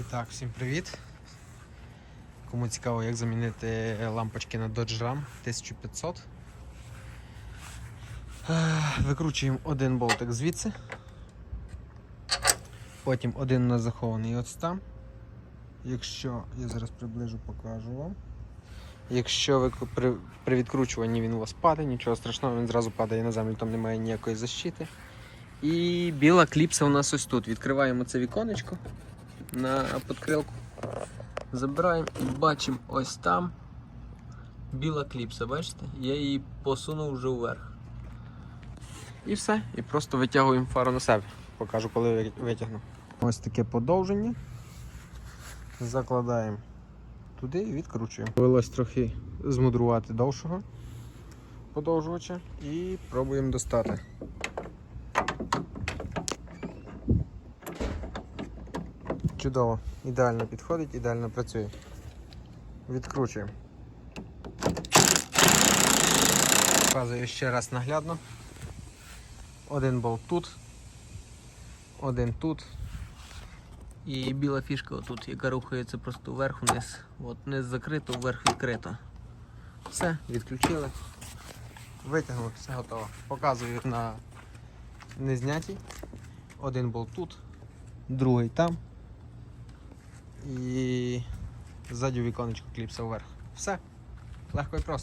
І так, всім привіт. Кому цікаво, як замінити лампочки на Dodge Ram 1500. Е, Викручуємо один болтик звідси. Потім один у нас захований ось там. Якщо я зараз приближу, покажу вам. Якщо ви при, при відкручуванні він у вас падає, нічого страшного, він зразу падає на землю, там немає ніякої защити. І біла кліпса у нас ось тут. Відкриваємо це віконечко на подкрилку. Забираємо і бачимо ось там біла кліпса, бачите? Я її посунув вже вверх. І все. І просто витягуємо фару на себе. Покажу, коли ви- витягну. Ось таке подовження. Закладаємо туди і відкручуємо. Довелось трохи змудрувати довшого подовжувача і пробуємо достати. Чудово, ідеально підходить, ідеально працює. Відкручуємо. Показую ще раз наглядно. Один болт тут, один тут. І біла фішка отут, яка рухається просто вверх-вниз. От вниз закрито, вверх відкрито. Все, відключили. Витягнули, все готово. Показую на незнятій. Один болт тут, другий там. І ззаді віконечко кліпса вверх. Все. Легко і просто.